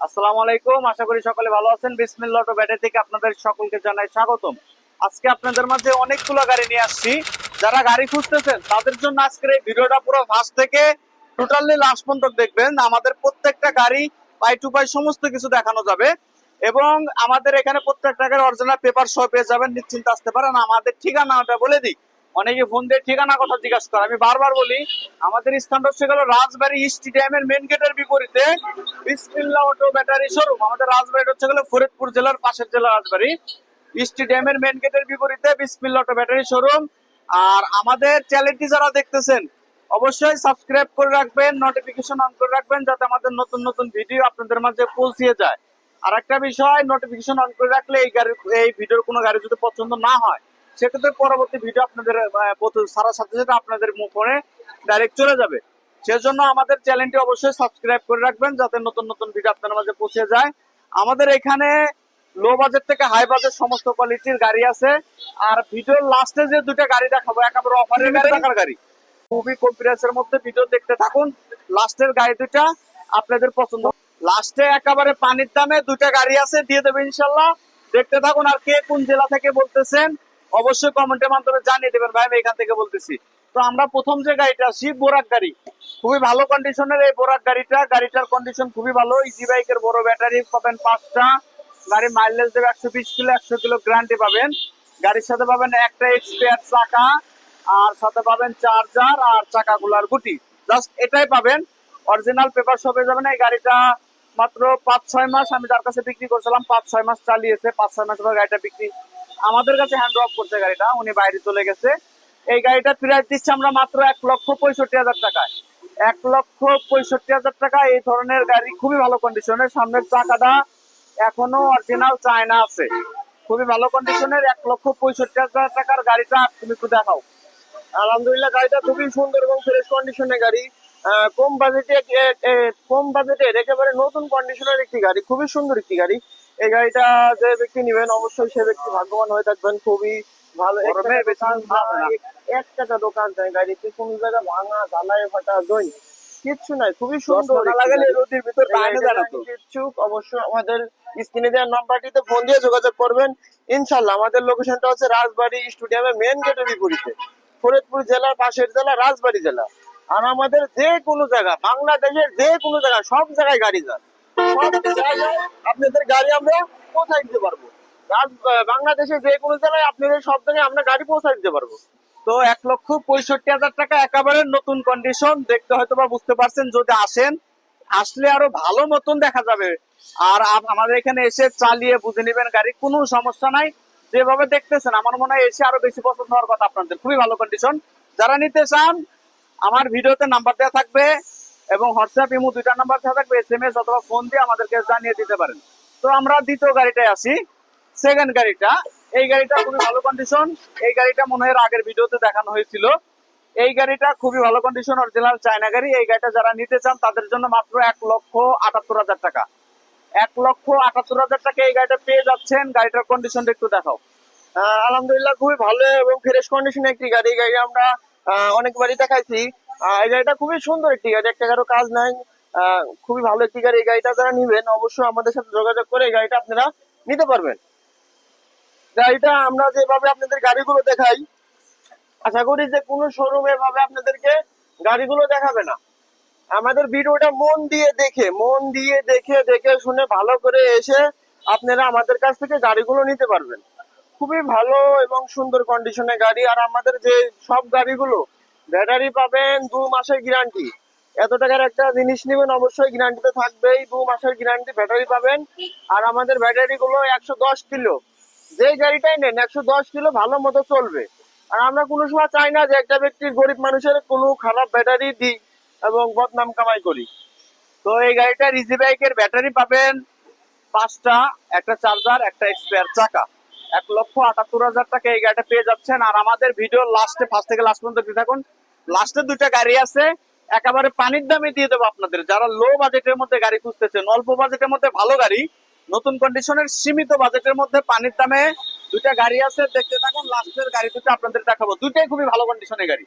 আসসালামু আলাইকুম, আশা করি সকলে ভালো আছেন। বিসমিল্লাহ অটো থেকে আপনাদের সকলকে জানাই স্বাগতম। আজকে আপনাদের মাঝে অনেকগুলো গাড়ি নিয়ে আসছি। যারা গাড়ি খুঁজতেছেন, তাদের জন্য আজকের এই ভিডিওটা পুরো ফার্স্ট থেকে টোটালি লাস্ট পর্যন্ত দেখবেন। আমাদের প্রত্যেকটা গাড়ি পাই টু পাই সমস্ত কিছু দেখানো যাবে। এবং আমাদের এখানে প্রত্যেকটা গাড়ি অরিজিনাল পেপার সহ পেয়ে যাবেন। নিশ্চিন্ত আসতে পারেন। আমাদের ঠিকানাটা বলে দিই। অনেকে ফোন দিয়ে ঠিকানা কথা জিজ্ঞাসা করে। আমি বারবার বলি, আমাদের স্থানটা হচ্ছে গেল রাজবাড়ি স্টেডিয়ামের মেন গেটের বিপরীতে। বিসমিল্লা অটো ব্যাটারি শোরুম আমাদের রাজবাড়ি হচ্ছে গেল ফরিদপুর জেলার পাশের জেলা রাজবাড়ি। স্টেডিয়ামের মেন গেটের বিপরীতে বিসমিল্লা অটো ব্যাটারি শোরুম আর আমাদের চ্যানেলটি যারা দেখতেছেন, অবশ্যই সাবস্ক্রাইব করে রাখবেন নোটিফিকেশন অন করে রাখবেন, যাতে আমাদের নতুন নতুন ভিডিও আপনাদের মাঝে পৌঁছিয়ে যায়। আর একটা বিষয় নোটিফিকেশন অন করে রাখলে এই গাড়ির এই ভিডিওর কোনো গাড়ি যদি পছন্দ না হয় সেক্ষেত্রে পরবর্তী ভিডিও আপনাদের সারার সাথে সাথে আপনাদের ফোনে ডাইরেক্ট চলে যাবে। সেজন্য আমাদের চ্যানেলটি অবশ্যই সাবস্ক্রাইব করে রাখবেন যাতে নতুন নতুন ভিডিও আপনার মাঝে পৌঁছে যায়। আমাদের এখানে লো বাজেট থেকে হাই বাজেট সমস্ত কোয়ালিটির গাড়ি আছে। আর ভিডিওর লাস্টে যে দুটো গাড়ি দেখাবো একেবারে অফারের গাড়ি টাকার গাড়ি। খুবই প্রাইসের মধ্যে ভিডিও দেখতে থাকুন। লাস্টের গাড়ি দুটা আপনাদের পছন্দ। লাস্টে একেবারে পানির দামে দুটা গাড়ি আছে দিয়ে দেবে ইনশাল্লাহ। দেখতে থাকুন আর কে কোন জেলা থেকে বলতেছেন। অবশ্যই কমেন্টের মাধ্যমে জানিয়ে দেবেন। ভাই, আমি এখান থেকে বলতেছি। তো আমরা প্রথম যে গাড়িটা আসি বোরাক গাড়ি। খুবই ভালো কন্ডিশনের এই বোরাক গাড়িটা। গাড়িটার কন্ডিশন খুবই ভালো। ইজি বাইকের বড় ব্যাটারি পাবেন পাঁচটা। গাড়ি মাইলেজ দেবে একশো বিশ কিলো, একশো কিলো গ্যারান্টি পাবেন। গাড়ির সাথে পাবেন একটা এক্সপিয়ার চাকা, আর সাথে পাবেন চার্জার আর চাকাগুলার গুটি। জাস্ট এটাই পাবেন। অরিজিনাল পেপার শপে যাবেন। এই গাড়িটা মাত্র পাঁচ, ছয় মাস আমি যার কাছে বিক্রি করছিলাম, পাঁচ, ছয় মাস চালিয়েছে। পাঁচ, ছয় মাস পর গাড়িটা বিক্রি আমাদের কাছে হ্যান্ড অফ করছে গাড়িটা, উনি বাইরে চলে গেছে। এই গাড়িটা প্রাইস দিচ্ছি আমরা মাত্র এক লক্ষ পঁয়ষট্টি হাজার টাকায়। এক লক্ষ পঁয়ষট্টি হাজার টাকা এই ধরনের গাড়ি খুবই ভালো কন্ডিশনের সামনের চাকাটা এখনও অরিজিনাল চায়না আছে। খুবই ভালো কন্ডিশনের এক লক্ষ পঁয়ষট্টি হাজার টাকার গাড়িটা তুমি একটু দেখাও। আলহামদুলিল্লাহ, গাড়িটা খুবই সুন্দর এবং ফ্রেশ কন্ডিশনের গাড়ি। কম বাজেটে কম বাজেটের একেবারে নতুন কন্ডিশনের একটি গাড়ি। খুবই সুন্দর একটি গাড়ি। এই গাড়িটা যে ব্যক্তি নেবেন অবশ্যই সে ব্যক্তি ভাগ্যবান হয়ে থাকবেন। খুবই ভালো। এক- দোকান চাই গাড়িতে। কোন জায়গায় ভাঙা জ্বালায় ফাটা দই কিচ্ছু নাই খুবই সুন্দর। রোদের ভিতর অবশ্যই আমাদের স্ক্রিনে দেওয়ার নাম্বারটিতে ফোন দিয়ে যোগাযোগ করবেন। ইনশাল্লাহ আমাদের লোকেশনটা হচ্ছে রাজবাড়ি স্টেডিয়ামের মেন গেটের বিপরীতে। ফরিদপুর জেলার পাশের জেলা রাজবাড়ি জেলা। আর আমাদের যে কোনো জায়গা বাংলাদেশের যে কোনো জায়গা সব জায়গায় গাড়ি জায়গায় আপনাদের গাড়ি আমরা পৌঁছাই দিতে পারব। যে কোনো জায়গায় আপনাদের সব জায়গায় আমরা গাড়ি পৌঁছাই দিতে পারব। তো এক লক্ষ পঁয়ষট্টি হাজার টাকা একেবারে নতুন কন্ডিশন দেখতে হয়তো বা বুঝতে পারছেন যদি আসেন আসলে আরও ভালো মতন দেখা যাবে। আর আমাদের এখানে এসে চালিয়ে বুঝে নেবেন গাড়ি কোনো সমস্যা নাই। যেভাবে দেখতেছেন আমার মনে হয় এসে আরও বেশি পছন্দ হওয়ার কথা আপনাদের। খুবই ভালো কন্ডিশন যারা নিতে চান আমার ভিডিওতে নাম্বার দেওয়া থাকবে। এবং হোয়াটসঅ্যাপ ইমো দুইটা নাম্বার দেওয়া থাকবে এস এম এস অথবা ফোন দিয়ে আমাদেরকে জানিয়ে দিতে পারেন। তো আমরা দ্বিতীয় গাড়িটায় আসি। সেকেন্ড গাড়িটা, এই গাড়িটা খুবই ভালো কন্ডিশন এই গাড়িটা মনে হয় আগের ভিডিওতে দেখানো হয়েছিল। এই গাড়িটা খুবই ভালো কন্ডিশন অরিজিনাল চায়না গাড়ি। এই গাড়িটা যারা নিতে চান, তাদের জন্য মাত্র এক লক্ষ আটাত্তর হাজার টাকা। এক লক্ষ আটাত্তর হাজার টাকা এই গাড়িটা পেয়ে যাচ্ছেন। গাড়িটার কন্ডিশনটা একটু দেখাও। আলহামদুলিল্লাহ, খুবই ভালো এবং ফ্রেশ কন্ডিশনে একটি গাড়ি। গাড়ি আমরা অনেকবারই দেখাইছি। এই গাড়িটা খুবই সুন্দর একটি গাড়ি, একটা কারও কাজ নাই খুবই ভালো একটি গাড়ি। এই গাড়িটা যারা নিবেন, অবশ্যই আমাদের সাথে যোগাযোগ করে এই গাড়িটা আপনারা নিতে পারবেন। গাড়িটা আমরা যেভাবে আপনাদের গাড়িগুলো দেখাই, আশা করি যে কোনো শোরুম এভাবে আপনাদেরকে গাড়িগুলো দেখাবে না। আমাদের ভিডিওটা মন দিয়ে দেখে, মন দিয়ে দেখে দেখে শুনে ভালো করে এসে আপনারা আমাদের কাছ থেকে গাড়িগুলো নিতে পারবেন। খুবই ভালো এবং সুন্দর কন্ডিশনে গাড়ি। আর আমাদের যে সব গাড়িগুলো ব্যাটারি পাবেন দু মাসের গ্যারান্টি এত টাকার একটা জিনিস নেবেন, অবশ্যই গ্যারান্টিতে থাকবেই। দু মাসের গ্যারান্টি ব্যাটারি পাবেন। আর আমাদের ব্যাটারি গুলো একশো দশ কিলো। যে গাড়িটাই নেন, একশো দশ কিলো ভালো মতো চলবে। আর আমরা কোনো সময় চাই না যে একটা ব্যক্তির গরিব মানুষের কোনো খারাপ ব্যাটারি দিই এবং বদনাম কামাই করি। তো এই গাড়িটার ইজি বাইকের ব্যাটারি পাবেন পাঁচটা, একটা চার্জার একটা এক্সপায়ার চাকা। এক লক্ষ আটাত্তর হাজার টাকা এই গাড়িটা পেয়ে যাচ্ছেন। আর আমাদের ভিডিও লাস্টে ফার্স্ট থেকে লাস্ট পর্যন্ত থাকুন। লাস্টে দুইটা গাড়ি আছে। একেবারে পানির দামে দিয়ে দেবো আপনাদের। যারা লো বাজেটের মধ্যে গাড়ি খুঁজতেছেন, অল্প বাজেটের মধ্যে ভালো গাড়ি, নতুন কন্ডিশনের সীমিত বাজেটের মধ্যে পানির দামে দুইটা গাড়ি আছে। দেখতে থাকুন লাস্টের গাড়ি দুটো আপনাদের দেখাবো। দুইটাই খুবই ভালো কন্ডিশনের গাড়ি।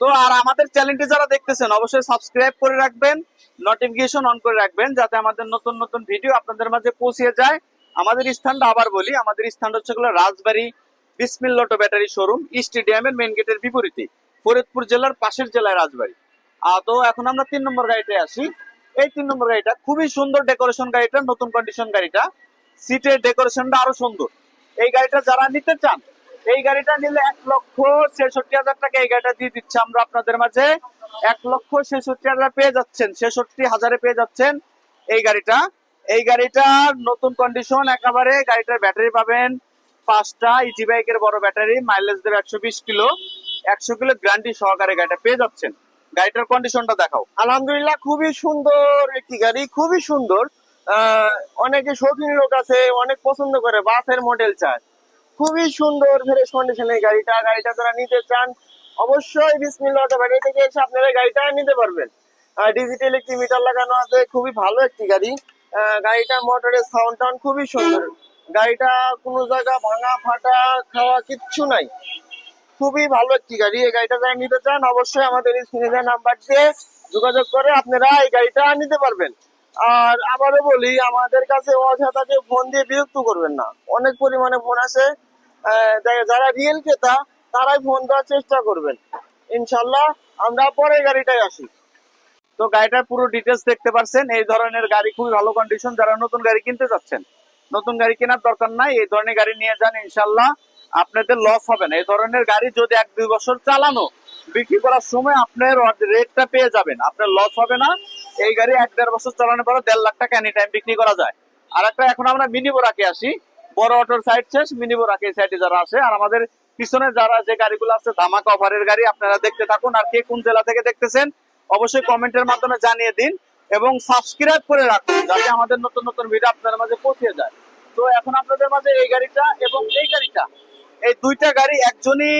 তো আর আমাদের চ্যানেলটি যারা দেখতেছেন, অবশ্যই সাবস্ক্রাইব করে রাখবেন নোটিফিকেশন অন করে রাখবেন, যাতে আমাদের নতুন নতুন ভিডিও আপনাদের মাঝে পৌঁছে যায়। আমাদের স্থানটা আবার বলি, আমাদের স্থানটা হচ্ছে রাজবাড়ী বিসমিল লটো ব্যাটারি শোরুম স্টেডিয়ামের মেন গেটের বিপরীতে, ফরিদপুর জেলার পাশের জেলায় রাজবাড়ি। তো এখন আমরা তিন নম্বর গাড়িটায় আসি। এই তিন নম্বর গাড়িটা খুবই সুন্দর ডেকোরেশন গাড়িটা, নতুন কন্ডিশন গাড়িটা। সিটের ডেকোরেশনটা আরও সুন্দর। এই গাড়িটা যারা নিতে চান, এই গাড়িটা নিলে এক লক্ষ ছেষট্টি হাজার টাকা এই গাড়িটা দিয়ে দিচ্ছে আমরা আপনাদের মাঝে। এক লক্ষ ছেষট্টি হাজার পেয়ে যাচ্ছেন, ছেষট্টি হাজারে পেয়ে যাচ্ছেন এই গাড়িটা। এই গাড়িটার নতুন কন্ডিশন একেবারে গাড়িটার ব্যাটারি পাবেন পাঁচটা ইজি বাইকের বড় ব্যাটারি মাইলেজ দেবে একশো বিশ কিলো। একশো কিলো গ্যারান্টি সহকারে গাড়িটা পেয়ে যাচ্ছেন। গাড়িটার কন্ডিশনটা দেখাও। আলহামদুলিল্লাহ, খুবই সুন্দর একটি গাড়ি, খুবই সুন্দর। অনেকে শৌখিন লোক আছে, অনেক পছন্দ করে, বাসের মডেল চায়। খুবই সুন্দর ফ্রেশ কন্ডিশনের গাড়িটা। গাড়িটা যারা নিতে চান, অবশ্যই বিসমিল্লাহ অটো ব্যাটারি থেকে এসে আপনারা গাড়িটা নিতে পারবেন। ডিজিটাল একটি মিটার লাগানো আছে, খুবই ভালো একটি গাড়ি। গাড়িটার মোটরের সাউন্ড টাউন খুবই সুন্দর। গাড়িটা কোনো জায়গা ভাঙা, ফাটা, খাওয়া কিচ্ছু নাই। খুবই ভালো একটি গাড়ি। এই গাড়িটা যারা নিতে চান অবশ্যই আমাদের এই স্ক্রিনে নাম্বার দিয়ে যোগাযোগ করে আপনারা এই গাড়িটা নিতে পারবেন। আর আবারও বলি, আমাদের কাছে অযথাকে ফোন দিয়ে বিরক্ত করবেন না। অনেক পরিমাণে ফোন যা- যারা রিয়েল ক্রেতা, তারাই ফোন দেওয়ার চেষ্টা করবেন। ইনশাল্লাহ আমরা পরে গাড়িটাই আসি। তো গাড়িটার পুরো ডিটেলস দেখতে পারছেন। এই ধরনের গাড়ি খুবই ভালো কন্ডিশন যারা নতুন গাড়ি কিনতে যাচ্ছেন, নতুন গাড়ি কেনার দরকার নাই, এই ধরনের গাড়ি নিয়ে যান ইনশাল্লাহ আপনাদের লস হবে না। এই ধরনের গাড়ি যদি এক দুই বছর চালানো, বিক্রি করার সময় আপনার রেটটা পেয়ে যাবেন। আপনার লস হবে না। এই গাড়ি এক দেড় বছর চালানোর পরে দেড় লাখ টাকা এনি টাইম বিক্রি করা যায়। আর একটা এখন আমরা মিনি বোরাকে আসি। বড় অটোর সাইড শেষ মিনি বোরাকে সাইডে যারা আছে, আর আমাদের পিছনে যারা যে গাড়িগুলো আছে, ধামাকা অফারের গাড়ি, আপনারা দেখতে থাকুন। আর কে কোন জেলা থেকে দেখতেছেন অবশ্যই কমেন্টের মাধ্যমে জানিয়ে দিন এবং সাবস্ক্রাইব করে রাখুন যাতে আমাদের নতুন নতুন ভিডিও আপনাদের মাঝে পৌঁছে যায়। তো এখন আপনাদের মাঝে এই গাড়িটা এবং এই গাড়িটা। এই দুইটা গাড়ি একজনই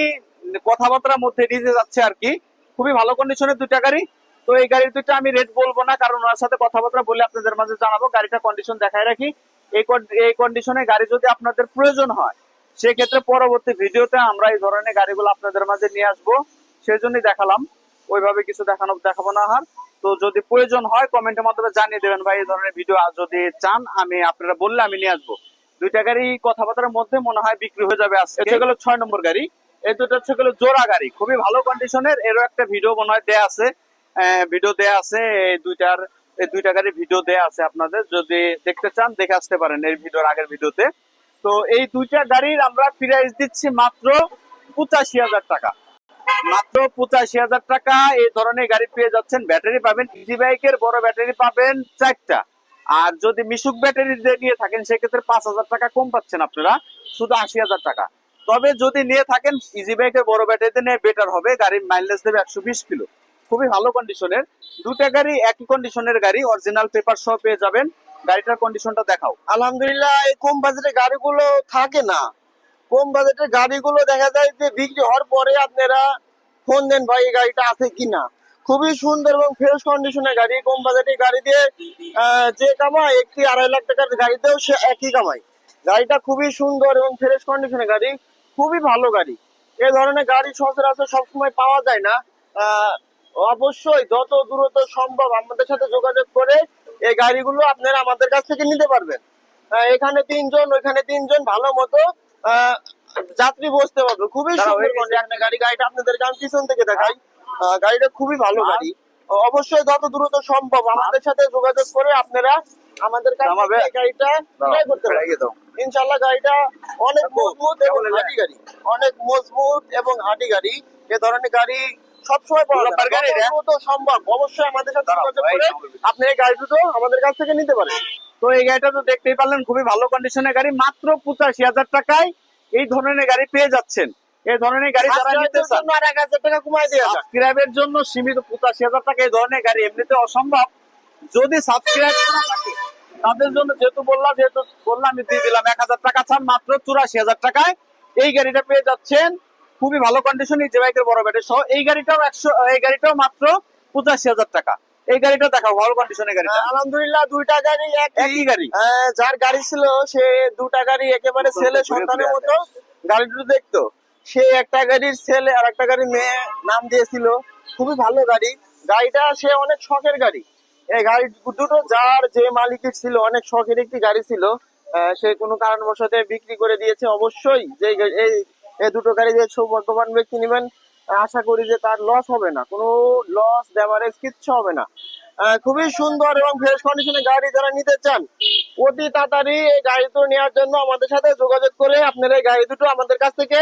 কথাবার্তার মধ্যে দিয়ে যাচ্ছে আর কি। খুবই ভালো কন্ডিশনের দুইটা গাড়ি। তো এই গাড়ির দুইটা আমি রেট বলব না, কারণ ওনার সাথে কথাবার্তা বলে আপনাদের মাঝে জানাব, গাড়িটা কন্ডিশন দেখায় রাখি। এই এই কন্ডিশনে গাড়ি যদি আপনাদের প্রয়োজন হয়, সেক্ষেত্রে পরবর্তী ভিডিওতে আমরা এই ধরনের গাড়িগুলো আপনাদের মাঝে নিয়ে আসব। সেই জন্যই দেখালাম। ওইভাবে কিছু দেখানো দেখাবো না আর। তো যদি প্রয়োজন হয় কমেন্টের মাধ্যমে জানিয়ে দেবেন ভাই, এই ধরনের ভিডিও যদি চান, আমি আপনারা বললে আমি নিয়ে আসব। দুইটা গাড়ি কথাবার্তার মধ্যে মনে হয় বিক্রি হয়ে যাবে আজকে। এটা গেল ছয় নম্বর গাড়ি। এই দুটো হচ্ছে গেলো জোড়া গাড়ি। খুবই ভালো কন্ডিশনের এরও একটা ভিডিও মনে হয় দেয়া আছে। ভিডিও দেয়া আছে, এই দুইটার, এই দুইটা গাড়ির ভিডিও দেয়া আছে আপনাদের। যদি দেখতে চান, দেখে আসতে পারেন এই ভিডিওর আগের ভিডিওতে তো এই দুইটা গাড়ির আমরা প্রাইস দিচ্ছি মাত্র পঁচাশি হাজার টাকা। মাত্র পঁচাশি হাজার টাকা। এই ধরনের গাড়ি পেয়ে যাচ্ছেন, ব্যাটারি পাবেন ইজি বাইকের বড় ব্যাটারি পাবেন চারটা। আর যদি মিশুক ব্যাটারি নিয়ে থাকেন, সেক্ষেত্রে পাঁচ হাজার টাকা কম পাচ্ছেন আপনারা, শুধু আশি হাজার টাকা। তবে যদি নিয়ে থাকেন ইজি বাইকের বড় ব্যাটারিতে নিয়ে বেটার হবে, গাড়ির মাইলেজ দেবে একশো বিশ কিলো। খুবই ভালো কন্ডিশনের দুটা গাড়ি একই কন্ডিশনের গাড়ি অরিজিনাল পেপার সহ পেয়ে যাবেন। গাড়িটার কন্ডিশনটা দেখাও। আলহামদুলিল্লাহ, এই কম বাজেটের গাড়িগুলো থাকে না। কম বাজেটের গাড়িগুলো দেখা যায় যে বিক্রি হওয়ার পরে আপনারা ফোন দেন ভাই, এই গাড়িটা আছে কিনা? খুবই সুন্দর এবং ফ্রেশ কন্ডিশনের গাড়ি। কম বাজেটের গাড়ি দিয়ে যে কামায়, একটি আড়াই লাখ টাকার গাড়িতেও সে একই কামায়। গাড়িটা খুবই সুন্দর এবং ফ্রেশ কন্ডিশনের গাড়ি। খুবই ভালো গাড়ি। এই ধরনের গাড়ি সচরাচর সবসময় পাওয়া যায় না। অবশ্যই যত দ্রুত সম্ভব আমাদের সাথে যোগাযোগ করে এই গাড়িগুলো আপনারা আমাদের কাছ থেকে নিতে পারবেন। এখানে তিনজন, ওইখানে তিনজন ভালো মতো যাত্রী বসতে পারবে। খুবই সুন্দর কন্ডিশনের গাড়ি। গাড়িটা আপনাদেরকে আমি পিছন থেকে দেখাই। গাড়িটা খুবই ভালো গাড়ি। অবশ্যই যত দ্রুত সম্ভব আমাদের সাথে যোগাযোগ করে আপনারা আমাদের গাড়িটা ক্রয় করতে পারবেন। ইনশাল্লাহ গাড়িটা অনেক মজবুত এবং হাঁটি গাড়ি। অনেক মজবুত এবং হাঁটি গাড়ি। এ ধরনের গাড়ি সবসময়? দ্রুত সম্ভব অবশ্যই আমাদের সাথে যোগাযোগ করে আপনি এই গাড়ি দুটো আমাদের কাছ থেকে নিতে পারেন। তো এই গাড়িটা তো দেখতেই পারলেন খুবই ভালো কন্ডিশনের গাড়ি। মাত্র পঁচাশি হাজার টাকায় এই ধরনের গাড়ি পেয়ে যাচ্ছেন। এই ধরনের গাড়ি যারা নিতে চান। টাকা কমাই দেওয়া সাবস্ক্রাইবের জন্য সীমিত পঁচাশি হাজার টাকা এই ধরনের গাড়ি এমনিতে অসম্ভব। যদি সাবস্ক্রাইব করা থাকে তাদের জন্য যেহেতু বললাম যেহেতু বললাম আমি দিয়ে দিলাম এক হাজার টাকা ছাড় মাত্র চুরাশি হাজার টাকায়। এই গাড়িটা পেয়ে যাচ্ছেন। খুবই ভালো কন্ডিশন যে বাইকের বড় ব্যাটারি সহ এই গাড়িটাও একশো এই গাড়িটাও মাত্র পঁচাশি হাজার টাকা। এই গাড়িটা দেখাও ভালো কন্ডিশনের গাড়িটা। আহ, আলহামদুলিল্লাহ দুইটা গাড়ি একই। গাড়ি? যার গাড়ি ছিল সে দুটা গাড়ি একেবারে ছেলে সন্তানের মতো। গাড়ি দুটো দেখতো। সে একটা গাড়ির ছেলে আর একটা গাড়ির মেয়ে নাম দিয়েছিল। খুবই ভালো গাড়ি। গাড়িটা সে অনেক শখের গাড়ি। এই গাড়ি দুটো যার যে মালিকের ছিল অনেক শখের একটি গাড়ি ছিল। সে কোনো কারণবশত বিক্রি করে দিয়েছে। অবশ্যই যে এই এই দুটো গাড়ি যে সৌভাগ্যবান ব্যক্তি নেবেন আশা করি যে তার লস হবে না। কোনো লস ড্যামারেজ কিচ্ছু হবে না। খুবই সুন্দর এবং ফ্রেশ কন্ডিশনে গাড়ি যারা নিতে চান অতি তাড়াতাড়ি এই গাড়ি দুটো নেওয়ার জন্য আমাদের সাথে যোগাযোগ করে আপনারা এই গাড়ি দুটো আমাদের কাছ থেকে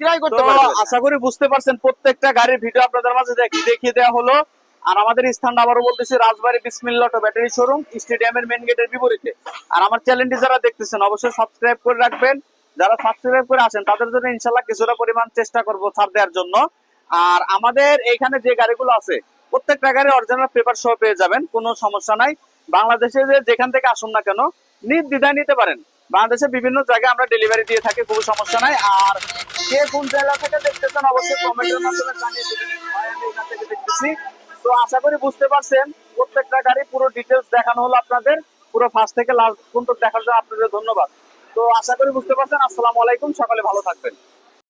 ক্রয় করতে পারবেন। আশা করি বুঝতে পারছেন প্রত্যেকটা গাড়ির ভিডিও আপনাদের মাঝে দেখিয়ে দেওয়া হলো। আর আমাদের স্থানটা আবারও বলতেছি Rajbari Bismillah auto battery showroom স্টেডিয়ামের মেন গেটের বিপরীতে। আর আমার চ্যানেলটি যারা দেখতেছেন অবশ্যই সাবস্ক্রাইব করে রাখবেন। যারা সাবস্ক্রাইব করে আসেন তাদের জন্য ইনশাল্লাহ কিছুটা পরিমাণ চেষ্টা করব ছাড় দেওয়ার জন্য। আর আমাদের এখানে যে গাড়িগুলো আছে, প্রত্যেকটা গাড়ি অরিজিনাল পেপার সহ পেয়ে যাবেন, কোনো সমস্যা নাই। বাংলাদেশে যেখান থেকে আসুন না কেন, নির্দ্বিধায় নিতে পারেন। বাংলাদেশে বিভিন্ন জায়গায় আমরা ডেলিভারি দিয়ে থাকি, কোনো সমস্যা নাই। আর কে কোন জায়গা থেকে দেখতেছেন, অবশ্যই কমেন্টের মাধ্যমে জানিয়ে দেখতেছি। তো আশা করি বুঝতে পারছেন, প্রত্যেকটা গাড়ি পুরো ডিটেলস দেখানো হলো আপনাদের। পুরো ফার্স্ট থেকে লাস্ট পর্যন্ত দেখার জন্য আপনাদের ধন্যবাদ। তো আশা করি বুঝতে পারছেন। আসসালামু আলাইকুম, সকালে ভালো থাকবেন।